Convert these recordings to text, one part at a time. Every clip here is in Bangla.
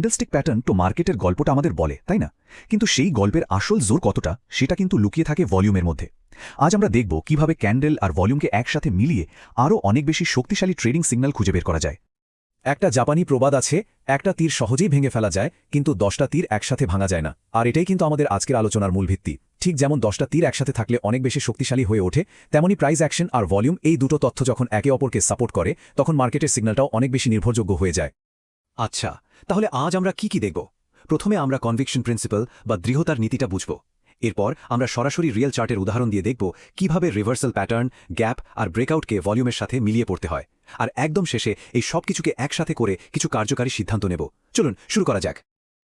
ক্যান্ডেলস্টিক প্যাটার্ন তো মার্কেটের গল্পটা আমাদের বলে, তাই না? কিন্তু সেই গল্পের আসল জোর কতটা, সেটা কিন্তু লুকিয়ে থাকে ভলিউমের মধ্যে। আজ আমরা দেখব কীভাবে ক্যান্ডেল আর ভলিউমকে একসাথে মিলিয়ে আরও অনেক বেশি শক্তিশালী ট্রেডিং সিগন্যাল খুঁজে বের করা যায়। একটা জাপানি প্রবাদ আছে, একটা তীর সহজেই ভেঙে ফেলা যায়, কিন্তু দশটা তীর একসাথে ভাঙা যায় না। আর এটাই কিন্তু আমাদের আজকের আলোচনার মূল ভিত্তি। ঠিক যেমন দশটা তীর একসাথে থাকলে অনেক বেশি শক্তিশালী হয়ে ওঠে, তেমনি প্রাইস অ্যাকশন আর ভলিউম এই দুটো তথ্য যখন একে অপরকে সাপোর্ট করে, তখন মার্কেটের সিগন্যালটাও অনেক বেশি নির্ভরযোগ্য হয়ে যায়। আচ্ছা তাহলে আজ আমরা কি কি দেখব? প্রথমে আমরা কনভিকশন প্রিন্সিপাল বা দৃঢ়তার নীতিটা বুঝব। এরপর আমরা সরাসরি রিয়েল চার্টের উদাহরণ দিয়ে দেখব কীভাবে রিভার্সাল প্যাটার্ন গ্যাপ আর ব্রেকআউটকে ভলিউমের সাথে মিলিয়ে পড়তে হয়। আর একদম শেষে এই সব কিছুকে একসাথে করে কিছু কার্যকারী সিদ্ধান্ত নেব। চলুন শুরু করা যাক।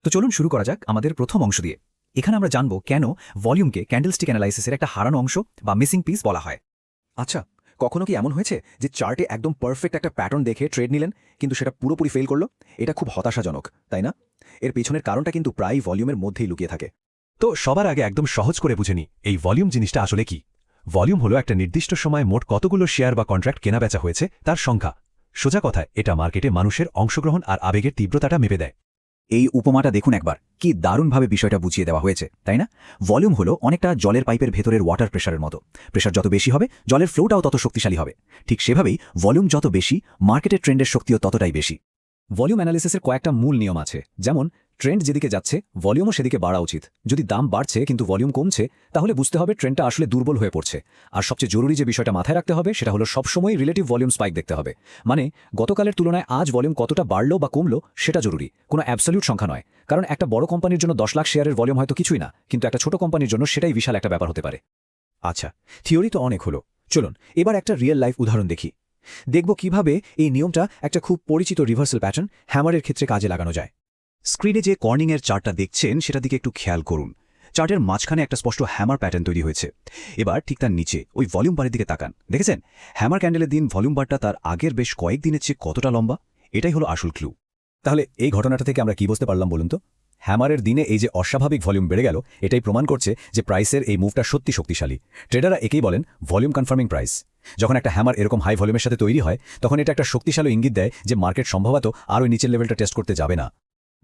তো চলুন শুরু করা যাক আমাদের প্রথম অংশ দিয়ে। এখানে আমরা জানব কেন ভলিউমকে ক্যান্ডেলস্টিক অ্যানালাইসিসের একটা হারানো অংশ বা মিসিং পিস বলা হয়। আচ্ছা কখনো কি এমন হয়েছে যে চার্টে একদম পারফেক্ট একটা প্যাটার্ন দেখে ট্রেড নিলেন, কিন্তু সেটা পুরোপুরি ফেল করল? এটা খুব হতাশাজনক, তাই না? এর পেছনের কারণটা কিন্তু প্রায় ভলিউমের মধ্যেই লুকিয়ে থাকে। তো সবার আগে একদম সহজ করে বুঝে এই ভলিউম জিনিসটা আসলে কি? ভলিউম হলো একটা নির্দিষ্ট সময় মোট কতগুলো শেয়ার বা কন্ট্রাক্ট কেনাবেচা হয়েছে, তার সংখ্যা। সোজা কথায়, এটা মার্কেটে মানুষের অংশগ্রহণ আর আবেগের তীব্রতাটা মেপে দেয়। এই উপমাটা দেখুন একবার। কি দারুণভাবে বিষয়টা বুঝিয়ে দেওয়া হয়েছে, তাই না? ভলিউম হলো অনেকটা জলের পাইপের ভেতরের ওয়াটার প্রেশারের মতো। প্রেশার যত বেশি হবে, জলের ফ্লোটাও তত শক্তিশালী হবে। ঠিক সেভাবেই ভলিউম যত বেশি, মার্কেটের ট্রেন্ডের শক্তিও ততটাই বেশি। ভলিউম অ্যানালিসিসের কয়েকটা মূল নিয়ম আছে, যেমন ট্রেন্ড যেদিকে যাচ্ছে ভলিউমও সেদিকে বাড়া উচিত। যদি দাম বাড়ছে, কিন্তু ভলিউম কমছে, তাহলে বুঝতে হবে ট্রেন্ডটা আসলে দুর্বল হয়ে পড়ছে। আর সবচেয়ে জরুরি যে বিষয়টা মাথায় রাখতে হবে, সেটা হলো সবসময় রিলেটিভ ভলিউম স্পাইক দেখতে হবে। মানে গতকালের তুলনায় আজ ভলিউম কতটা বাড়লো বা কমলো, সেটা জরুরি। কোনো অ্যাবসলিউট সংখ্যা নয়। কারণ একটা বড় কোম্পানির জন্য দশ লাখ শেয়ারের ভলিউম হয়তো কিছুই না, কিন্তু একটা ছোট কোম্পানির জন্য সেটাই বিশাল একটা ব্যাপার হতে পারে। আচ্ছা থিওরি তো অনেক হলো। চলুন, এবার একটা রিয়েল লাইফ উদাহরণ দেখি। দেখব কীভাবে এই নিয়মটা একটা খুব পরিচিত রিভার্সাল প্যাটার্ন হ্যামারের ক্ষেত্রে কাজে লাগানো যায়। স্ক্রিনে যে কর্নিংয়ের চার্টটা দেখছেন সেটা দিকে একটু খেয়াল করুন। চার্টের মাঝখানে একটা স্পষ্ট হ্যামার প্যাটার্ন তৈরি হয়েছে। এবার ঠিক তার নিচে, ওই ভলিউম বারের দিকে তাকান। দেখেছেন? হ্যামার ক্যান্ডেলের দিন ভলিউম বারটা তার আগের বেশ কয়েক দিনের চেয়ে কতটা লম্বা? এটাই হলো আসল ক্লু। তাহলে এই ঘটনাটা থেকে আমরা কি বুঝতে পারলাম বলুন তো? হ্যামারের দিনে এই যে অস্বাভাবিক ভলিউম বেড়ে গেল, এটাই প্রমাণ করছে যে প্রাইসের এই মুভটা সত্যি শক্তিশালী। ট্রেডাররা একেই বলেন ভলিউম কনফার্মিং প্রাইস। যখন একটা হ্যামার এরকম হাই ভলিউমের সাথে তৈরি হয়, তখন এটা একটা শক্তিশালী ইঙ্গিত দেয় যে মার্কেট সম্ভবত আরও নিচের লেভেলটা টেস্ট করতে যাবে না।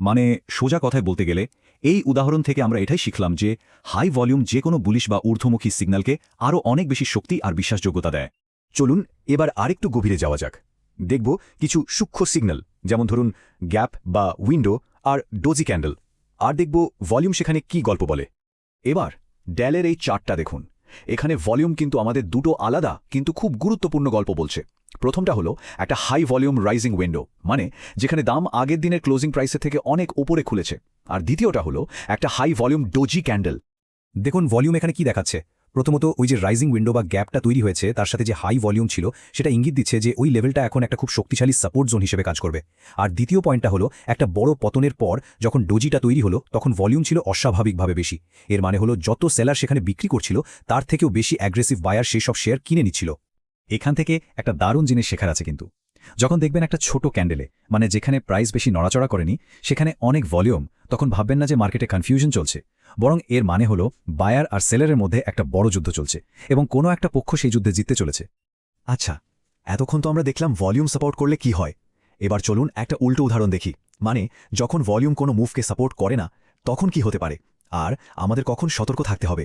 মানে সোজা কথায় বলতে গেলে, এই উদাহরণ থেকে আমরা এটাই শিখলাম যে হাই ভলিউম যে কোনো বুলিশ বা ঊর্ধ্বমুখী সিগন্যালকে আরও অনেক বেশি শক্তি আর বিশ্বাসযোগ্যতা দেয়। চলুন এবার আরেকটু গভীরে যাওয়া যাক। দেখব কিছু সূক্ষ্ম সিগন্যাল, যেমন ধরুন গ্যাপ বা উইন্ডো আর ডোজি ক্যান্ডেল। আর দেখব ভলিউম সেখানে কি গল্প বলে। এবার ড্যালের এই চার্টটা দেখুন। এখানে ভলিউম কিন্তু আমাদের দুটো আলাদা, কিন্তু খুব গুরুত্বপূর্ণ গল্প বলছে। প্রথমটা হলো একটা হাই ভলিউম রাইজিং উইন্ডো মানে যেখানে দাম আগের দিনের ক্লোজিং প্রাইসের থেকে অনেক ওপরে খুলেছে। আর দ্বিতীয়টা হলো একটা হাই ভলিউম ডোজি ক্যান্ডেল দেখুন ভলিউম এখানে কি দেখাচ্ছে? প্রথমত ওই যে রাইজিং উইন্ডো বা গ্যাপটা তৈরি হয়েছে, তার সাথে যে হাই ভলিউম ছিল, সেটা ইঙ্গিত দিচ্ছে যে ওই লেভেলটা এখন একটা খুব শক্তিশালী সাপোর্ট জোন হিসেবে কাজ করবে। আর দ্বিতীয় পয়েন্টটা হলো, একটা বড় পতনের পর যখন ডোজিটা তৈরি হলো, তখন ভলিউম ছিল অস্বাভাবিকভাবে বেশি। এর মানে হলো, যত সেলার সেখানে বিক্রি করছিল, তার থেকেও বেশি অ্যাগ্রেসিভ বায়ার সেই সব শেয়ার কিনে নিচ্ছিল। এখান থেকে একটা দারুণ জিনিস শেখার আছে কিন্তু। যখন দেখবেন একটা ছোট ক্যান্ডেলে মানে যেখানে প্রাইস বেশি নড়াচড়া করেনি, সেখানে অনেক ভলিউম, তখন ভাববেন না যে মার্কেটে কনফিউশন চলছে। বরং এর মানে হলো বায়ার আর সেলারের মধ্যে একটা বড় যুদ্ধ চলছে, এবং কোনো একটা পক্ষ সেই যুদ্ধে জিততে চলেছে। আচ্ছা এতক্ষণ তো আমরা দেখলাম ভলিউম সাপোর্ট করলে কি হয়। এবার চলুন একটা উল্টো উদাহরণ দেখি। মানে যখন ভলিউম কোনো মুভকে সাপোর্ট করে না, তখন কি হতে পারে? আর আমাদের কখন সতর্ক থাকতে হবে?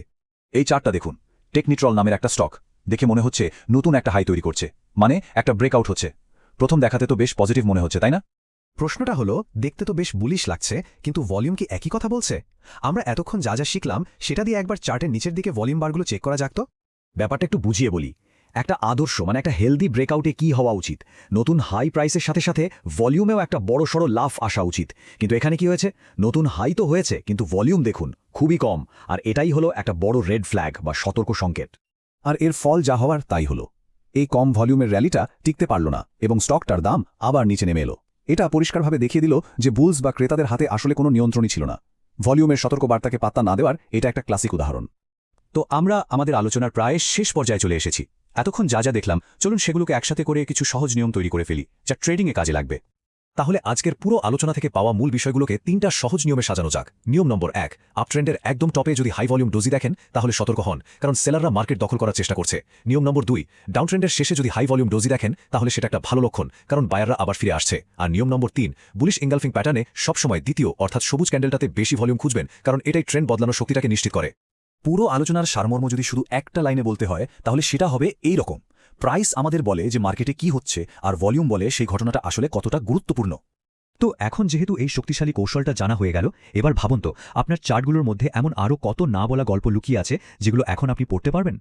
এই চার্টটা দেখুন। টেকনিট্রল নামের একটা স্টক দেখে মনে হচ্ছে নতুন একটা হাই তৈরি করছে। মানে একটা ব্রেকআউট হচ্ছে। প্রথম দেখাতে তো বেশ পজিটিভ মনে হচ্ছে, তাই না? প্রশ্নটা হলো, দেখতে তো বেশ বুলিশ লাগছে, কিন্তু ভলিউম কি একই কথা বলছে? আমরা এতক্ষণ যা যা শিখলাম, সেটা দিয়ে একবার চার্টের নিচের দিকে ভলিউম বারগুলো চেক করা যাক তো। ব্যাপারটা একটু বুঝিয়ে বলি। একটা আদর্শ মানে একটা হেলদি ব্রেকআউটে কি হওয়া উচিত? নতুন হাই প্রাইসের সাথে সাথে ভলিউমেও একটা বড় সড়ো লাফ আসা উচিত। কিন্তু এখানে কি হয়েছে? নতুন হাই তো হয়েছে, কিন্তু ভলিউম দেখুন, খুবই কম। আর এটাই হলো একটা বড় রেড ফ্ল্যাগ বা সতর্ক সংকেত। আর এর ফল যা হওয়ার তাই হলো। এই কম ভলিউমের র্যালিটা টিকতে পারল না এবং স্টকটার দাম আবার নিচে নেমে এলো। এটা পরিষ্কারভাবে দেখিয়ে দিল যে বুলস বা ক্রেতাদের হাতে আসলে কোনো নিয়ন্ত্রণই ছিল না। ভলিউমের সতর্কবার্তাকে পাত্তা না দেওয়ার এটা একটা ক্লাসিক উদাহরণ। তো আমরা আমাদের আলোচনার প্রায় শেষ পর্যায়ে চলে এসেছি। এতক্ষণ যা যা দেখলাম, চলুন সেগুলোকে একসাথে করে কিছু সহজ নিয়ম তৈরি করে ফেলি, যা ট্রেডিংয়ে কাজে লাগবে। তাহলে আজকের পুরো আলোচনা থেকে পাওয়া মূল বিষয়গুলোকে তিনটা সহজ নিয়মে সাজানো যাক। নিয়ম নম্বর এক, আপট্রেন্ডের একদম টপে যদি হাই ভলিউম ডোজি দেখেন, তাহলে সতর্ক হন, কারণ সেলাররা মার্কেট দখল করার চেষ্টা করছে। নিয়ম নম্বর দুই, ডাউনট্রেন্ডের শেষে যদি হাই ভলিউম ডোজি দেখেন, তাহলে সেটা একটা ভালো লক্ষণ, কারণ বায়াররা আবার ফিরে আসছে। আর নিয়ম নম্বর তিন, বুলিশ এঙ্গালফিং প্যাটার্নে সবসময় দ্বিতীয়, অর্থাৎ সবুজ ক্যান্ডেলটাতে বেশি ভলিউম খুঁজবেন, কারণ এটাই ট্রেন্ড বদলানোর শক্তিটাকে নিশ্চিত করে। পুরো আলোচনার সারমর্ম যদি শুধু একটা লাইনে বলতে হয়, তাহলে সেটা হবে এই রকম প্রাইস আমাদের বলে যে মার্কেটে কি হচ্ছে আর ভলিউম বলে সেই ঘটনাটা আসলে কতটা গুরুত্বপূর্ণ। তো এখন যেহেতু এই শক্তিশালী কৌশলটা জানা হয়ে গেল, এবার ভাবুন তো, আপনার চার্টগুলোর মধ্যে এমন আরও কত না বলা গল্প লুকিয়ে আছে যেগুলো এখন আপনি পড়তে পারবেন?